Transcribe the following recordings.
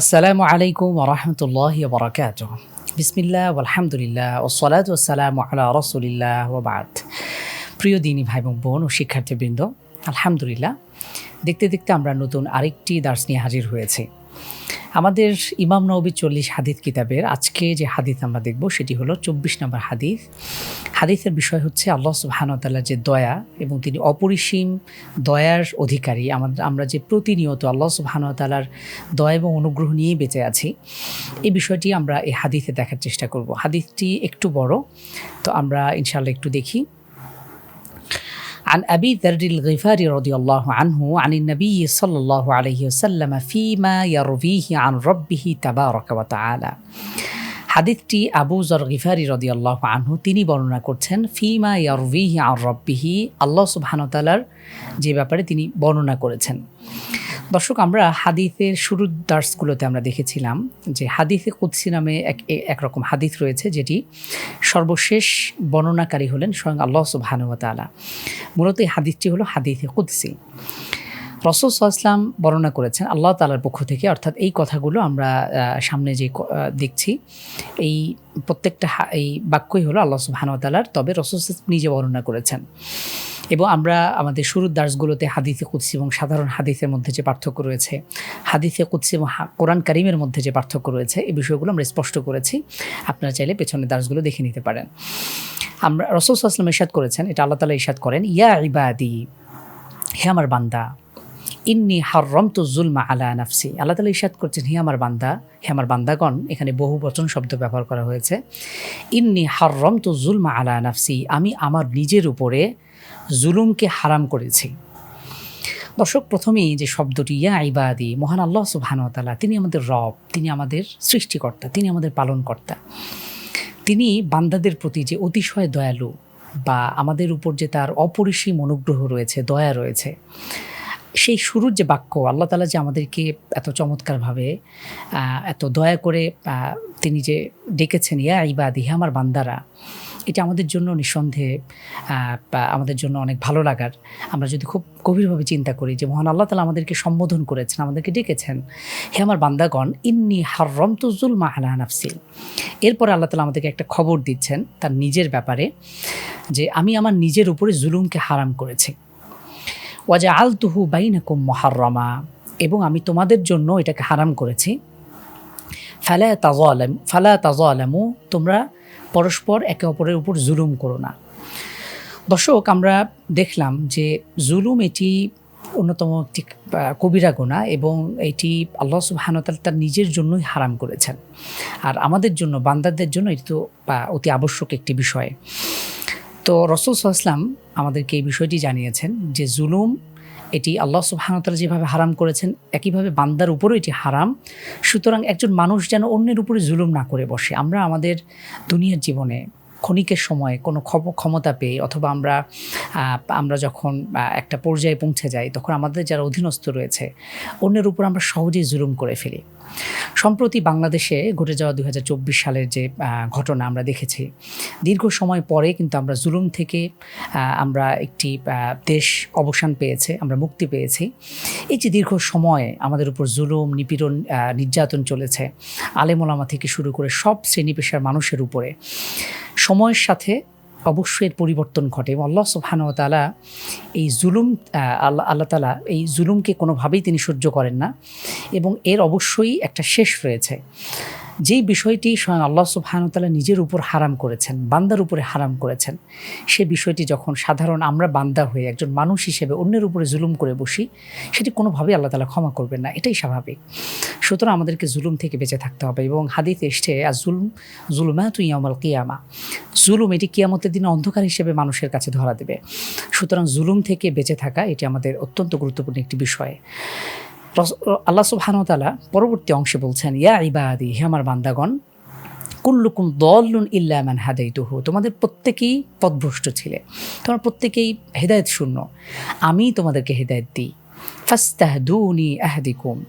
আসসালামু আলাইকুম ওরহমতুল্লাহ বরকাত বিসমিল্লাহ আলহামদুলিল্লাহ ও সলাত ওসালাম আলা রসুলিল্লাহ ওবাদ প্রিয় দিনী ভাই এবং বোন ও শিক্ষার্থীবৃন্দ, আলহামদুলিল্লাহ। দেখতে দেখতে আমরা নতুন আরেকটি দার্স হাজির হয়েছি। আমাদের ইমাম নবী চল্লিশ হাদিস কিতাবের আজকে যে হাদিস আমরা দেখব, সেটি হলো চব্বিশ নম্বর হাদিস। হাদিসের বিষয় হচ্ছে আল্লাহ সুবাহানতাল্লাহ যে দয়া এবং তিনি অপরিসীম দয়ার অধিকারী। আমাদের আমরা যে প্রতিনিয়ত আল্লাহ সুবাহানতালার দয়া এবং অনুগ্রহ নিয়েই বেঁচে আছি, এই বিষয়টি আমরা এই হাদিসে দেখার চেষ্টা করব। হাদিসটি একটু বড়, তো আমরা ইনশাল্লাহ একটু দেখি। عن أبي ذر الغفاري رضي الله عنه عن النبي صلى الله عليه وسلم فيما يرويه عن ربه تبارك وتعالى হাদিসটি আবু জর গিফারি রদি আল্লাহ আনহু তিনি বর্ণনা করছেন ফিমা ইয়ারভিহি আর রব্বিহি আল্লাহ সুবহানতালার যে ব্যাপারে তিনি বর্ণনা করেছেন দর্শক, আমরা হাদিফের শুরুর দার্সগুলোতে আমরা দেখেছিলাম যে হাদিফে কুৎসি নামে এক একরকম হাদিস রয়েছে যেটি সর্বশেষ বর্ণনাকারী হলেন স্বয়ং আল্লাহ সুবাহানুয়াতালা মূলত এই হাদিসটি হলো হাদিফে কুৎসি রসুল সাল্লাম বর্ণনা করেছেন, আল্লাহ তালার পক্ষ থেকে, অর্থাৎ এই কথাগুলো আমরা সামনে যে দেখছি, এই প্রত্যেকটা এই বাক্যই হলো আল্লাহ সুবাহানুতালার তবে রসুল নিজে বর্ণনা করেছেন। এবং আমরা আমাদের শুরুর দাসগুলোতে হাদিসে কুৎসি এবং সাধারণ হাদিসের মধ্যে যে পার্থক্য রয়েছে, হাদিসে কুৎসি এবং কোরআন কারিমের মধ্যে যে পার্থক্য রয়েছে, এই বিষয়গুলো আমরা স্পষ্ট করেছি। আপনারা চাইলে পেছনের দাসগুলো দেখে নিতে পারেন। আমরা, রসুল আসলাম ইসাদ করেছেন, এটা আল্লাহ তালা ইসাদ করেন, ইয়া ইবাদি, হে আমার বান্দা ইন্নি হররম তো জুলমা আলা নাফসি। আল্লাহ তালা ইসাদ করছেন, হে আমার বান্দা, হে আমার বান্দাগণ, এখানে বহু বচন শব্দ ব্যবহার করা হয়েছে। ইন্নি হররম তো জুলমা আলা নাফসি, আমি আমার নিজের উপরে জুলুমকে হারাম করেছি। দর্শক, প্রথমেই যে শব্দটি, ইয়া ইবাদি, মহান আল্লাহ সুবাহানতালা তিনি আমাদের রব, তিনি আমাদের সৃষ্টিকর্তা, তিনি আমাদের পালনকর্তা। তিনি বান্দাদের প্রতি যে অতিশয় দয়ালু বা আমাদের উপর যে তার অপরিসীম অনুগ্রহ রয়েছে, দয়া রয়েছে সেই শুরুর যে বাক্য, আল্লাহ তালা যে আমাদেরকে এত চমৎকারভাবে এত দয়া করে তিনি যে ডেকেছেন, ইয়া ইবাদি, হে আমার বান্দারা, এটা আমাদের জন্য নিঃসন্দেহে আমাদের জন্য অনেক ভালো লাগার। আমরা যদি খুব গভীরভাবে চিন্তা করি যে, মহান আল্লাহ তালা আমাদেরকে সম্বোধন করেছেন, আমাদেরকে ডেকেছেন, হে আমার বান্দাগণ, ইন্নি হাররম তুজুল মাহালা নাফসিল এরপরে আল্লাহ তালা আমাদেরকে একটা খবর দিচ্ছেন তার নিজের ব্যাপারে, যে আমি আমার নিজের উপরে জুলুমকে হারাম করেছি। ওয়াজা আল তুহু বাইনাকুম মহারমা এবং আমি তোমাদের জন্য এটাকে হারাম করেছি। ফালা তাজ আলম ফালা তাজ আলামু তোমরা পরস্পর একে অপরের উপর জুলুম করো না। দর্শক, আমরা দেখলাম যে জুলুম এটি অন্যতম একটি কবিরা গোনা এবং এটি আল্লাহ সুবাহানতাল তার নিজের জন্যই হারাম করেছেন। আর আমাদের জন্য, বান্দাদের জন্য এটি তো অতি আবশ্যক একটি বিষয়। তো রসুল সাল্লাম আমাদেরকে এই বিষয়টি জানিয়েছেন যে জুলুম এটি আল্লাহ সুবাহানতালা যেভাবে হারাম করেছেন, একইভাবে বান্দার উপরও এটি হারাম। সুতরাং একজন মানুষ যেন অন্যের উপরে জুলুম না করে বসে। আমরা আমাদের দুনিয়ার জীবনে ক্ষণিকের সময় কোনো ক্ষমতা পেয়ে অথবা আমরা আমরা যখন একটা পর্যায়ে পৌঁছে যাই, তখন আমাদের যারা অধীনস্থ রয়েছে, অন্যের উপর আমরা সহজেই জুলুম করে ফেলি। সম্প্রতি বাংলাদেশে ঘটে যাওয়া দু হাজার চব্বিশ সালের যে ঘটনা আমরা দেখেছি, দীর্ঘ সময় পরে কিন্তু আমরা জুলুম থেকে আমরা একটি দেশ অবসান পেয়েছে, আমরা মুক্তি পেয়েছি। এই যে দীর্ঘ সময় আমাদের উপর জুলুম, নিপীড়ন নির্যাতন চলেছে, আলেমোলামা থেকে শুরু করে সব শ্রেণি পেশার মানুষের উপরে সময়ের সাথে অবশ্যই এর পরিবর্তন ঘটে এবং আল্লাহ সুবহানাহু তালা এই জুলুম আল্লাহ আল্লাহ তালা এই জুলুমকে কোনোভাবেই তিনি সহ্য করেন না এবং এর অবশ্যই একটা শেষ রয়েছে। যেই বিষয়টি স্বয়ং আল্লাহ সুবহানতালা নিজের উপর হারাম করেছেন, বান্দার উপরে হারাম করেছেন, সে বিষয়টি যখন সাধারণ আমরা বান্দা হয়ে একজন মানুষ হিসেবে অন্যের উপরে জুলুম করে বসি, সেটি কোনোভাবেই আল্লাহ তালা ক্ষমা করবেন না। এটাই স্বাভাবিক। সুতরাং আমাদেরকে জুলুম থেকে বেঁচে থাকতে হবে এবং হাদিতে এসছে আর জুলুম জুলুমা তুই আমল কিয়ামা। জুলুম এটি কিয়ামতের দিনে অন্ধকার হিসেবে মানুষের কাছে ধরা দেবে। সুতরাং জুলুম থেকে বেঁচে থাকা এটি আমাদের অত্যন্ত গুরুত্বপূর্ণ একটি বিষয়। আল্লাহ সুবহানতালা পরবর্তী অংশে বলছেন, ইয়া ইবাদি, হে আমার বান্দাগণ, কুল্লুকুম দল্লুন ইল্লা মান হাদাইতুহু। তোমাদের প্রত্যেকেই পদভ্রষ্ট ছিলে। তোমার প্রত্যেকেই হেদায়ত শূন্য। আমি তোমাদেরকে হেদায়ত দিই। ফাস্তাহদুনি আহদিকুম।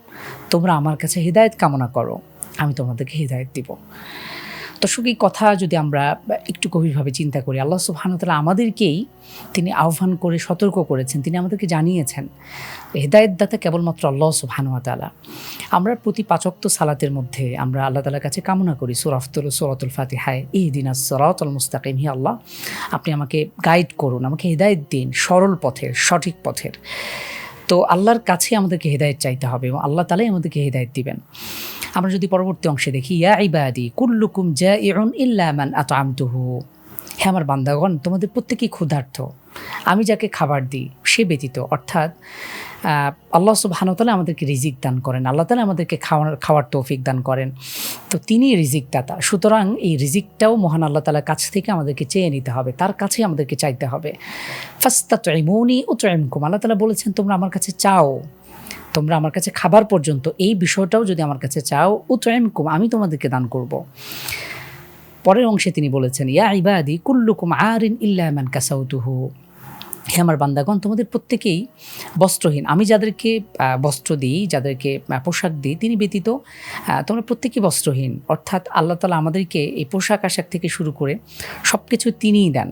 তোমরা আমার কাছে হৃদায়ত কামনা করো। আমি তোমাদেরকে হৃদায়ত দিব। দর্শক এই কথা যদি আমরা একটু গভীরভাবে চিন্তা করি, আল্লাহ সুবাহানতালা আমাদেরকেই তিনি আহ্বান করে, সতর্ক করেছেন, তিনি আমাদেরকে জানিয়েছেন হেদায়তদাতা কেবলমাত্র আল্লাহ সুবাহানুয়াতালা আমরা প্রতি পাচক্ত সালাতের মধ্যে আমরা আল্লাহ তালার কাছে কামনা করি সুরাফতুল সুরাতুল ফাতিহায় এই দিন সরাতুল মুস্তাকিম, হি আল্লাহ, আপনি আমাকে গাইড করুন, আমাকে হেদায়ত দিন সরল পথের, সঠিক পথের। তো আল্লাহর কাছে আমাদেরকে হেদায়ত চাইতে হবে এবং আল্লাহ তালাই আমাদেরকে হেদায়ত দিবেন। আমরা যদি পরবর্তী অংশে দেখি, ইয়া ইবাদি, কুল্লুকুম জা ইউন ইল্লামান আত আমতুহু হ্যাঁ আমার বান্দাগণ, তোমাদের প্রত্যেকেই ক্ষুধার্থ আমি যাকে খাবার দিই, সে ব্যতীত, অর্থাৎ আল্লাহ সুবাহানতালা আমাদেরকে রিজিক দান করেন, আল্লাহ তালা আমাদেরকে খাওয়ার খাওয়ার তৌফিক দান করেন। তো তিনি রিজিক দাতা সুতরাং এই রিজিকটাও মহান আল্লাহ তালার কাছ থেকে আমাদেরকে চেয়ে নিতে হবে, তার কাছেই আমাদেরকে চাইতে হবে। ফাস্তা ত্রাইমৌনি ও ত্রাইমকুম আল্লাহ তালা বলেছেন, তোমরা আমার কাছে চাও। তোমরা আমার কাছে খাবার পর্যন্ত এই বিষয়টাও যদি আমার কাছে চাও ও ত্রাইমকুম আমি তোমাদেরকে দান করব। পরের অংশে তিনি বলেছেন, ইয়া ইবাদি, কুল্লুকুম আরিন ইল্লামান কাসাউতুহু। হে আমার বান্দাগণ, তোমাদের প্রত্যেকেই বস্ত্রহীন। আমি যাদেরকে বস্ত্র দিই, যাদেরকে পোশাক দিই, তিনি ব্যতীত তোমরা প্রত্যেকেই বস্ত্রহীন। অর্থাৎ আল্লাহ তালা আমাদেরকে এই পোশাক আশাক থেকে শুরু করে সব কিছু তিনিই দেন।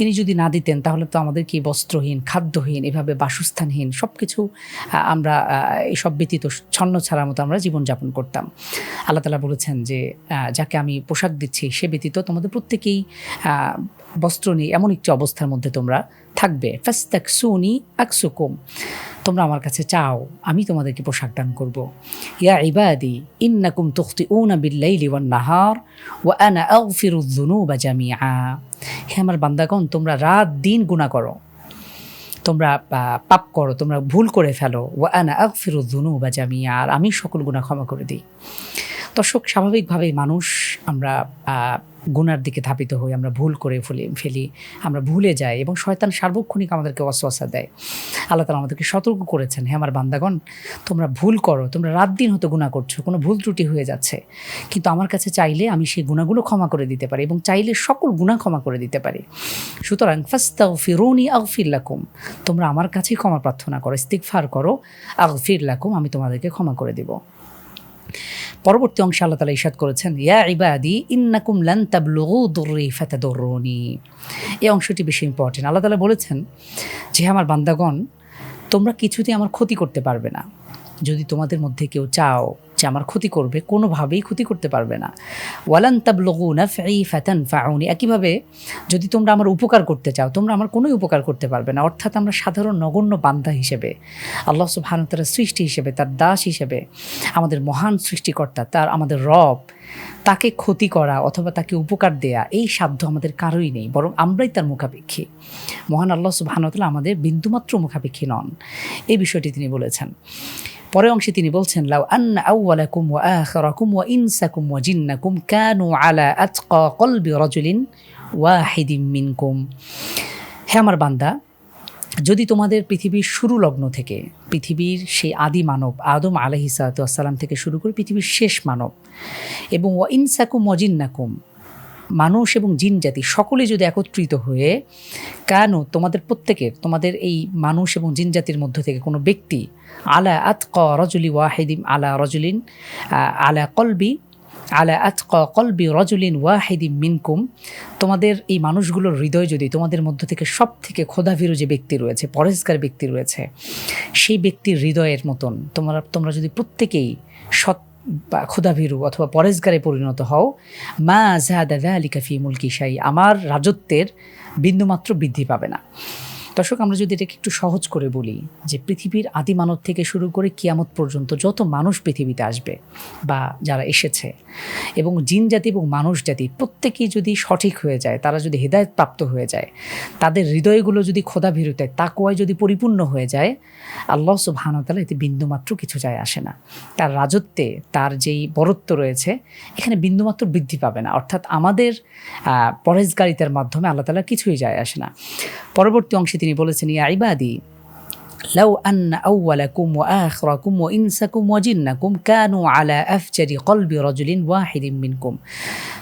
তিনি যদি না দিতেন, তাহলে তো আমাদের কি বস্ত্রহীন, খাদ্যহীন, এভাবে বাসস্থানহীন সব কিছু আমরা এসব ব্যতীত ছন্ন ছাড়ার মতো আমরা জীবনযাপন করতাম। আল্লাহ তালা বলেছেন যে যাকে আমি পোশাক দিচ্ছি, সে ব্যতীত তোমাদের প্রত্যেকেই বস্ত্র নেই এমন একটি অবস্থার মধ্যে তোমরা থাকবে। ফাস্তাক সুনি আকসুকুম। তোমরা আমার কাছে চাও, আমি তোমাদেরকে পোশাক দান করব। ইয়া ইবাদি, ইন্নাকুম তুখতি উনা বিল্লাইলি ওয়ান নাহার ওয়া আনা আগফিরু যুনুবা জামিআ। হে আমার বান্দাগণ, তোমরা রাত দিন গুণা করো। তোমরা পাপ করো, তোমরা ভুল করে ফেলো। ও আনা আগফিরু যুনুবা জামিআ, আর আমি সকল গুণা ক্ষমা করে দিই। দর্শক, স্বাভাবিকভাবেই মানুষ, আমরা গুনার দিকে ধাপিত হই, আমরা ভুল করে ফেলি ফেলি, আমরা ভুলে যাই এবং শয়তান সার্বক্ষণিক আমাদেরকে অসওয়াসা দেয়। আল্লাহ তালা আমাদেরকে সতর্ক করেছেন হ্যাঁ আমার বান্দাগণ, তোমরা ভুল করো, তোমরা রাত দিন হয়তো গুণা করছ, কোনো ভুল ত্রুটি হয়ে যাচ্ছে। কিন্তু আমার কাছে চাইলে আমি সেই গুণাগুলো ক্ষমা করে দিতে পারি এবং চাইলে সকল গুণা ক্ষমা করে দিতে পারি। সুতরাং ফাস্তাও ফিরোনি আগফির তোমরা আমার কাছেই ক্ষমা প্রার্থনা করো ইস্তিকফার করো, আগফির লাকুম, আমি তোমাদেরকে ক্ষমা করে দেবো। পরবর্তী অংশে আল্লাহ তালা ইসাদ করেছেন, ইয়া ইবাদি, ইন্নাকুম লান তাবলুগু দুর্রি ফাতাদুরুনি এই অংশটি বেশি ইম্পর্টেন্ট আল্লাহ তালা বলেছেন যে আমার বান্দাগণ, তোমরা কিছুতেই আমার ক্ষতি করতে পারবে না। যদি তোমাদের মধ্যে কেউ চাও যে আমার ক্ষতি করবে, কোনোভাবেই ক্ষতি করতে পারবে না। ওয়ালান তাবলগু নাফি ফ্যাতান ফাউনি একইভাবে যদি তোমরা আমার উপকার করতে চাও, তোমরা আমার কোনোই উপকার করতে পারবে না। অর্থাৎ আমরা সাধারণ নগণ্য বান্ধা হিসেবে, আল্লাহ সুবহানতার সৃষ্টি হিসেবে, তার দাস হিসেবে, আমাদের মহান সৃষ্টিকর্তা, তার আমাদের রব, তাকে ক্ষতি করা অথবা তাকে উপকার দেয়া, এই সাধ্য আমাদের কারোই নেই, বরং আমরাই তার মুখাপেক্ষী। মহান আল্লাহ সুবাহানতাল্লাহ আমাদের বিন্দুমাত্র মুখাপেক্ষী নন। এই বিষয়টি তিনি বলেছেন। পরের অংশে তিনি বলছেন, লাউ আন্না আউওয়ালাকুম ওয়া আখিরাকুম ওয়া ইনসাকুম ওয়া জিন্নাকুম কানু আলা আতকা কলবি রাজুলিন ওয়াহিদিম মিনকুম। হে আমার বান্দা, যদি তোমাদের পৃথিবীর শুরু লগ্ন থেকে, পৃথিবীর সেই আদি মানব, আদম আলহিসাল্লাম থেকে শুরু করে পৃথিবীর শেষ মানব, এবং ওয়া ইনসাকুম ওয়াজিন্নাকুম মানুষ এবং জিন জাতি সকলে যদি একত্রিত হয়ে, কেন তোমাদের প্রত্যেকের, তোমাদের এই মানুষ এবং জিন জাতির মধ্য থেকে কোনো ব্যক্তি, আলা আত আতক রজুলি ওয়াহিদিম আলা রজুলিন আলা কলবি, আলা আতক কলবি রজুলিন ওয়াহিদিম মিনকুম, তোমাদের এই মানুষগুলোর হৃদয় যদি তোমাদের মধ্য থেকে সব থেকে খোদাভীরু যে ব্যক্তি রয়েছে পরেশগার ব্যক্তি রয়েছে, সেই ব্যক্তির হৃদয়ের মতন তোমরা তোমরা যদি প্রত্যেকেই সৎ বা ক্ষুদাভীরু অথবা পরেশগারে পরিণত হও। মা জাহাদা আলী ফি মুলকি শাহী আমার রাজত্বের বিন্দুমাত্র বৃদ্ধি পাবে না। দর্শক, আমরা যদি এটাকে একটু সহজ করে বলি যে পৃথিবীর আদি মানব থেকে শুরু করে কিয়ামত পর্যন্ত যত মানুষ পৃথিবীতে আসবে বা যারা এসেছে এবং জিন জাতি এবং মানুষ জাতি প্রত্যেকেই যদি সঠিক হয়ে যায়, তারা যদি হৃদায়ত প্রাপ্ত হয়ে যায়, তাদের হৃদয়গুলো যদি খোদা ভীরুতে তাকুয়ায় যদি পরিপূর্ণ হয়ে যায়, আল্লাহ সুবাহানতালা এতে বিন্দুমাত্র কিছু যায় আসে না। তার রাজত্বে তার যেই বরত্ব রয়েছে, এখানে বিন্দুমাত্র বৃদ্ধি পাবে না। অর্থাৎ আমাদের পরেশগারিতার মাধ্যমে আল্লাহ তালা কিছুই যায় আসে না। পরবর্তী অংশে তিনি তিনি বলেছেন, ইয়া ইবাদি, লাউ আন্না আউ্বালাকুম ওয়া আখরাকুম ওয়া ইনসাকুম ওয়া জিন্নাকুম কানু আলা আফজারি কলবি রজুলিন ওয়াহিদিম মিনকুম।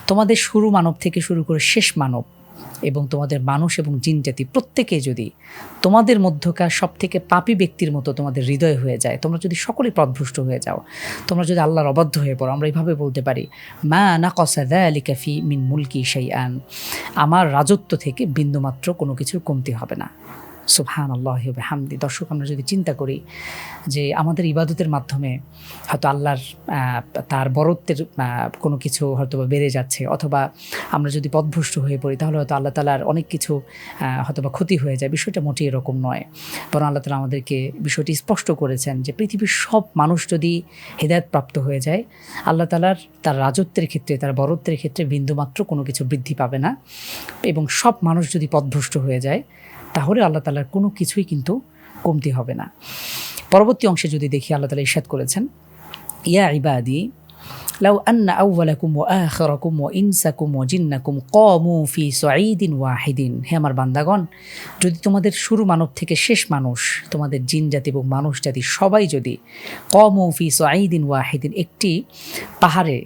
তোমাদের শুরু মানব থেকে শুরু করে শেষ মানব এবং তোমাদের মানুষ এবং জিন জাতি প্রত্যেকে যদি তোমাদের মধ্যকার সব থেকে পাপি ব্যক্তির মতো তোমাদের হৃদয় হয়ে যায়, তোমরা যদি সকলেই পথভ্রষ্ট হয়ে যাও, তোমরা যদি আল্লাহর অবাধ্য হয়ে পড়ো, আমরা এইভাবে বলতে পারি, মা না কসাদা আলী কাফি মিন মুলকি সেই আন আমার রাজত্ব থেকে বিন্দুমাত্র কোনো কিছুর কমতি হবে না। সুবহান আল্লাহ হামদি দর্শক, আমরা যদি চিন্তা করি যে আমাদের ইবাদতের মাধ্যমে হয়তো আল্লাহর তার বরত্বের কোনো কিছু হয়তো বেড়ে যাচ্ছে, অথবা আমরা যদি পথভ্রষ্ট হয়ে পড়ি, তাহলে হয়তো আল্লাহ তালার অনেক কিছু হয়তো বা ক্ষতি হয়ে যায়। বিষয়টা মোটেই এরকম নয়। বরং আল্লাহ তালা আমাদেরকে বিষয়টি স্পষ্ট করেছেন যে পৃথিবীর সব মানুষ যদি হেদায়তপ্রাপ্ত হয়ে যায়, আল্লাহ তালার তার রাজত্বের ক্ষেত্রে, তার বরত্বের ক্ষেত্রে বিন্দুমাত্র কোনো কিছু বৃদ্ধি পাবে না। এবং সব মানুষ যদি পথভ্রষ্ট হয়ে যায় তাহলে আল্লাহ তালার কোনো কিছুই কিন্তু কমতি হবে না। পরবর্তী অংশে যদি দেখি আল্লাহ তালা ইরশাদ করেছেন, ইয়া ইবাদি, লাউ আন্না আউ্বালাকুম ও আখরাকুম ও ইনসাকুম ও জিন্নাকুম কমু ফি সঈদিন ওয়াহিদিন। হে আমার বান্দাগণ, যদি তোমাদের শুরু মানব থেকে শেষ মানুষ, তোমাদের জিন জাতি এবং মানুষ জাতি সবাই যদি কমু ফি সঈদিন ওয়াহিদিন একটি পাহাড়ে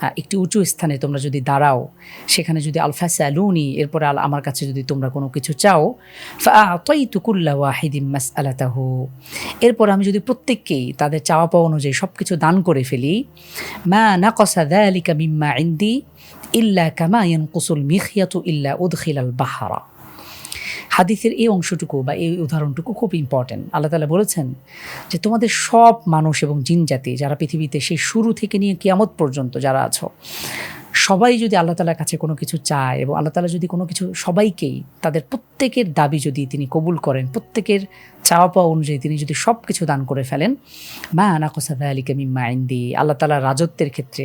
একটি উঁচু স্থানে তোমরা যদি দাঁড়াও, সেখানে যদি আলফা স্যালুনি এরপরে আল- আমার কাছে যদি তোমরা কোনো কিছু চাও ফাইতুকুল্লা ওয়াহিদিম মাস আলাতাহু এরপর আমি যদি প্রত্যেককেই তাদের চাওয়া পাওয়া অনুযায়ী সব কিছু দান করে ফেলি, মা না কসা দালিকা মিম্মা ইন্দি ইল্লা কামা ইয়ানকুসুল মিখিয়াতু ইল্লা উদখিলাল বাহারা। হাদিসের এই অংশটুকু বা এই উদাহরণটুকু খুব ইম্পর্টেন্ট আল্লাহ তালা বলেছেন যে তোমাদের সব মানুষ এবং জিন জাতি যারা পৃথিবীতে সেই শুরু থেকে নিয়ে কিয়ামত পর্যন্ত যারা আছো, সবাই যদি আল্লাহ তালার কাছে কোনো কিছু চায় এবং আল্লাহ তালা যদি কোনো কিছু সবাইকেই তাদের প্রত্যেকের দাবি যদি তিনি কবুল করেন, প্রত্যেকের চাওয়া পাওয়া অনুযায়ী তিনি যদি সব কিছু দান করে ফেলেন, মা আনাকসাদা আলীকে মিম্মা আইন্দি আল্লাহ তালার রাজত্বের ক্ষেত্রে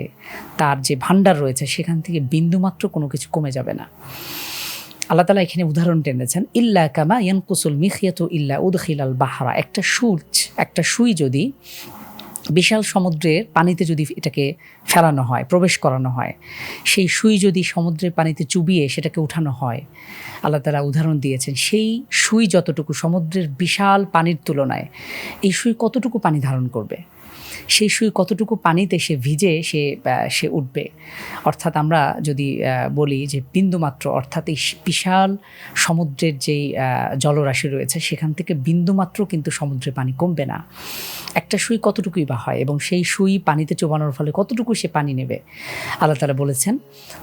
তার যে ভাণ্ডার রয়েছে সেখান থেকে বিন্দুমাত্র কোনো কিছু কমে যাবে না। আল্লাহ তালা এখানে উদাহরণ টেনেছেন, ইল্লা কামা ইয়ানকুসুল মিখিয়াতু ইল্লা উদখিলাল বাহারা। একটা সূর্য, একটা সুই যদি বিশাল সমুদ্রের পানিতে যদি এটাকে ফেলানো হয়, প্রবেশ করানো হয়, সেই সুই যদি সমুদ্রের পানিতে চুবিয়ে সেটাকে উঠানো হয়, আল্লাহ তালা উদাহরণ দিয়েছেন, সেই সুই যতটুকু সমুদ্রের বিশাল পানির তুলনায়, এই সুই কতটুকু পানি ধারণ করবে? সেই সুই কতটুকু পানিতে সে ভিজে সে সে উঠবে। অর্থাৎ আমরা যদি বলি যে বিন্দুমাত্র, অর্থাৎ এই বিশাল সমুদ্রের যেই জলরাশি রয়েছে, সেখান থেকে বিন্দুমাত্র কিন্তু সমুদ্রে পানি কমবে না। একটা সুই কতটুকুই বা হয় এবং সেই সুই পানিতে চোবানোর ফলে কতটুকু সে পানি নেবে? আল্লাহ তালা বলেছেন,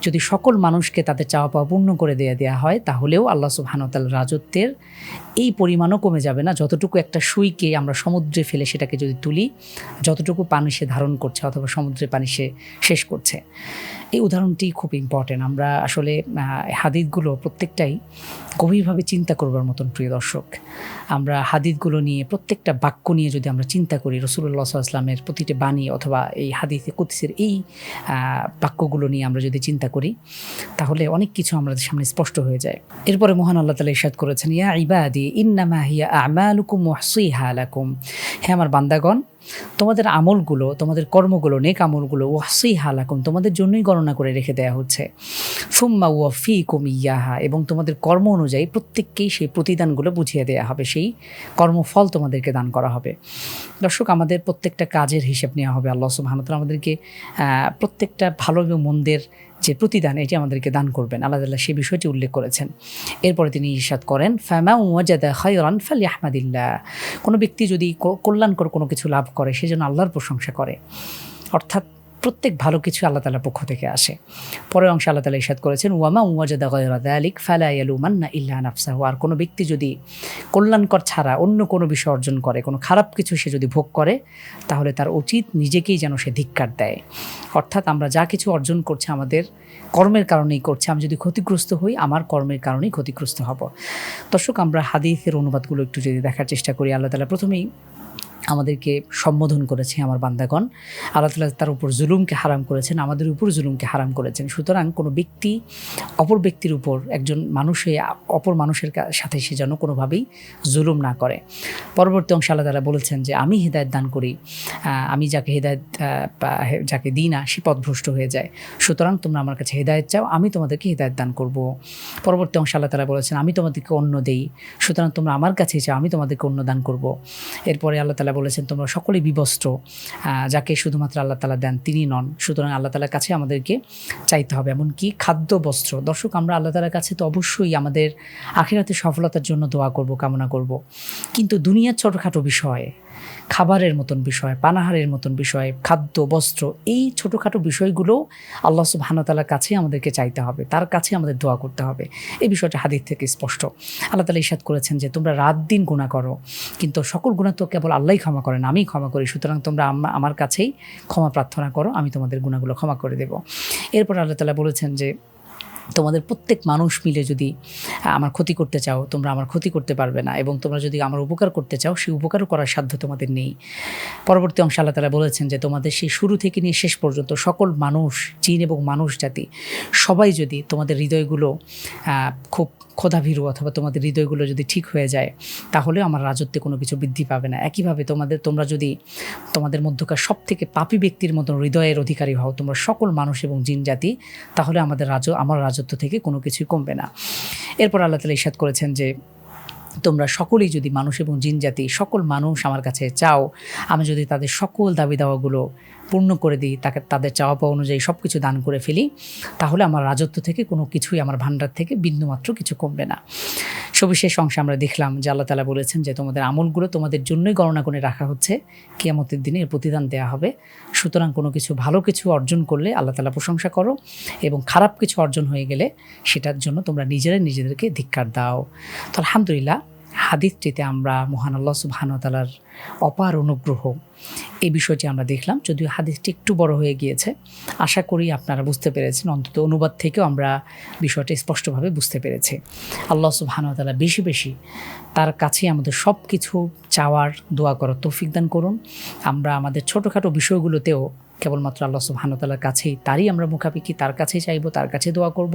যদি সকল মানুষকে তাদের চাওয়া পাওয়া পূর্ণ করে দেয়া দেওয়া হয়, তাহলেও আল্লাহ সুবহানতাল রাজত্বের এই পরিমাণও কমে যাবে না। যতটুকু একটা সুইকে আমরা সমুদ্রে ফেলে সেটাকে যদি তুলি, যতটুকু পানি সে ধারণ করছে অথবা সমুদ্রের পানি সে শেষ করছে। এই উদাহরণটি খুব ইম্পর্টেন্ট আমরা আসলে হাদিদগুলো প্রত্যেকটাই গভীরভাবে চিন্তা করবার মতন প্রিয় দর্শক। আমরা হাদিদগুলো নিয়ে প্রত্যেকটা বাক্য নিয়ে যদি আমরা চিন্তা করি রসুল্লাহ আসলামের প্রতিটি বাণী অথবা এই হাদিসে কুতিসের এই বাক্যগুলো নিয়ে আমরা যদি চিন্তা করি, তাহলে অনেক কিছু আমাদের সামনে স্পষ্ট হয়ে যায়। এরপরে মহান আল্লাহ তালা ইরশাদ করেছেন, ইয়া ইবাদি, ইন্নামা হিয়া আমালুকুম ওয়াহসিহা লাকুম। হে আমার বান্দাগণ তোমাদের আমলগুলো, তোমাদের কর্মগুলো, নেক আমলগুলো ওয়াসি হালাকুম তোমাদের জন্যই গণনা করে রেখে দেওয়া হচ্ছে। ফুম্মা ওয়াফি কুমিয়াহা এবং তোমাদের কর্ম অনুযায়ী প্রত্যেককেই সেই প্রতিদানগুলো বুঝিয়ে দেওয়া হবে, সেই কর্মফল তোমাদেরকে দান করা হবে। দর্শক, আমাদের প্রত্যেকটা কাজের হিসেব নেওয়া হবে আল্লাহ সুবাহানতলা আমাদেরকে প্রত্যেকটা ভালো এবং মন্দের যে প্রতিদান, এটি আমাদেরকে দান করবেন। আল্লাহ তাল্লাহ সেই বিষয়টি উল্লেখ করেছেন। এরপরে তিনি ইরশাদ করেন ফ্যামা ওয়াজাদা খায়রান ফালি আহমাদিল্লাহ কোনো ব্যক্তি যদি কল্যাণকর কোনো কিছু লাভ করে সেজন্য আল্লাহর প্রশংসা করে। অর্থাৎ প্রত্যেক ভালো কিছু আল্লাহ তালার পক্ষ থেকে আসে। পরের অংশে আল্লাহ তালা ইসাদ করেছেন, ওয়ামা ওয়াজাদা গয়রা দালিক ফালা ইয়ালুমান্না ইল্লা নাফসাহু। আর কোনো ব্যক্তি যদি কল্যাণকর ছাড়া অন্য কোনো বিষয় অর্জন করে, কোনো খারাপ কিছু সে যদি ভোগ করে, তাহলে তার উচিত নিজেকেই যেন সে ধিক্কার দেয়। অর্থাৎ আমরা যা কিছু অর্জন করছি আমাদের কর্মের কারণেই করছে, আমি যদি ক্ষতিগ্রস্ত হই, আমার কর্মের কারণেই ক্ষতিগ্রস্ত হব। দর্শক, আমরা হাদিসের অনুবাদগুলো একটু যদি দেখার চেষ্টা করি, আল্লাহ তালা প্রথমেই আমাদেরকে সম্বোধন করেছে আমার বান্দাগণ। আল্লাহ তালা তার উপর জুলুমকে হারাম করেছেন, আমাদের উপর জুলুমকে হারাম করেছেন। সুতরাং কোনো ব্যক্তি, অপর ব্যক্তির উপর একজন মানুষ অপর মানুষের সাথে সে যেন কোনোভাবেই জুলুম না করে। পরবর্তী অংশ আল্লাহ তালা বলেছেন যে, আমি হৃদায়ত দান করি আমি যাকে হৃদায়ত যাকে দিই না, সে পথভ্রষ্ট হয়ে যায়। সুতরাং তোমরা আমার কাছে হৃদায়ত চাও, আমি তোমাদেরকে হৃদায়ত দান করব। পরবর্তী অংশ আল্লাহ তালা বলেছেন, আমি তোমাদেরকে অন্ন দেই, সুতরাং তোমরা আমার কাছেই চাও, আমি তোমাদেরকে অন্ন দান করব। এরপরে আল্লাহ তালা বলেছেন, তোমরা সকলে বিবস্ত্র যাকে শুধুমাত্র আল্লাহ তালা দেন তিনি নন। সুতরাং আল্লাহ তালার কাছে আমাদেরকে চাইতে হবে। এমনকি খাদ্য বস্ত্র দর্শক, আমরা আল্লাহ তালার কাছে তো অবশ্যই আমাদের আখিরাতে সফলতার জন্য দোয়া করব, কামনা করব। কিন্তু দুনিয়ার ছোটোখাটো বিষয়ে খাবারের মতন বিষয়, পানাহারের মতন বিষয়, খাদ্য, বস্ত্র, এই ছোটোখাটো বিষয়গুলো আল্লাহ সুবাহানতালার কাছে আমাদেরকে চাইতে হবে। তার কাছে আমাদের দোয়া করতে হবে। এই বিষয়টা হাদির থেকে স্পষ্ট। আল্লাহ তালা ইসাদ করেছেন যে, তোমরা রাত দিন গুণা করো, কিন্তু সকল গুণা তো কেবল আল্লাহই ক্ষমা করেন আমি ক্ষমা করি। সুতরাং তোমরা আমার কাছেই ক্ষমা প্রার্থনা করো, আমি তোমাদের গুণাগুলো ক্ষমা করে দেব। এরপর আল্লাহ তালা বলেছেন যে তোমাদের প্রত্যেক মানুষ মিলে যদি আমার ক্ষতি করতে চাও, তোমরা আমার ক্ষতি করতে পারবে না এবং তোমরা যদি আমার উপকার করতে চাও, সেই উপকার করার সাধ্য তোমাদের নেই। পরবর্তী অংশ আল্লাহ তালা বলেছেন যে, তোমাদের সেই শুরু থেকে নিয়ে শেষ পর্যন্ত সকল মানুষ চীন এবং মানুষ জাতি, সবাই যদি তোমাদের হৃদয়গুলো খুব ক্ষোধাভীরু অথবা তোমাদের হৃদয়গুলো যদি ঠিক হয়ে যায় তাহলে আমার রাজত্বে কোনো কিছু বৃদ্ধি পাবে না। একইভাবে তোমাদের, তোমরা যদি তোমাদের মধ্যকার সব থেকে পাপী ব্যক্তির মতো হৃদয়ের অধিকারী হও, তোমরা সকল মানুষ এবং জিন জাতি, তাহলে আমাদের রাজ, আমার রাজত্ব থেকে কোনো কিছুই কমবে না। এরপর আল্লাহ তালা ইসাদ করেছেন যে, তোমরা সকলেই যদি মানুষ এবং জিন জাতি, সকল মানুষ আমার কাছে চাও, আমি যদি তাদের সকল দাবি দাওয়াগুলো পূর্ণ করে দিই, তাকে, তাদের চাওয়া পাওয়া অনুযায়ী সব কিছু দান করে ফেলি, তাহলে আমার রাজত্ব থেকে কোনো কিছুই আমার ভাণ্ডার থেকে বিন্দুমাত্র কিছু কমবে না। সবিশেষ অংশে আমরা দেখলাম যে আল্লাহ তালা বলেছেন যে তোমাদের আমলগুলো তোমাদের জন্যই গণনা করে রাখা হচ্ছে, কেয়ামতের দিনে এর প্রতিদান দেওয়া হবে। সুতরাং কোনো কিছু ভালো কিছু অর্জন করলে আল্লাহ তালা প্রশংসা করো এবং খারাপ কিছু অর্জন হয়ে গেলে সেটার জন্য তোমরা নিজেরাই নিজেদেরকে ধিক্কার দাও। তো আলহামদুলিল্লাহ হাদিসটিতে আমরা মহান আল্লাহ সুবাহানতালার অপার অনুগ্রহ এই বিষয়টি আমরা দেখলাম, যদিও হাদিসটি একটু বড় হয়ে গিয়েছে। আশা করি আপনারা বুঝতে পেরেছেন, অন্তত অনুবাদ থেকেও আমরা বিষয়টি স্পষ্টভাবে বুঝতে পেরেছি। আল্লাহ সুবাহানতালা বেশি বেশি তার কাছে আমাদের সব কিছু চাওয়ার দোয়া করার তৌফিক দান করুন। আমরা আমাদের ছোটোখাটো বিষয়গুলোতেও কেবলমাত্র আল্লাহ সুবাহানতালার কাছেই, তারই আমরা মুখাপিকি তার কাছেই চাইব, তার কাছে দোয়া করব।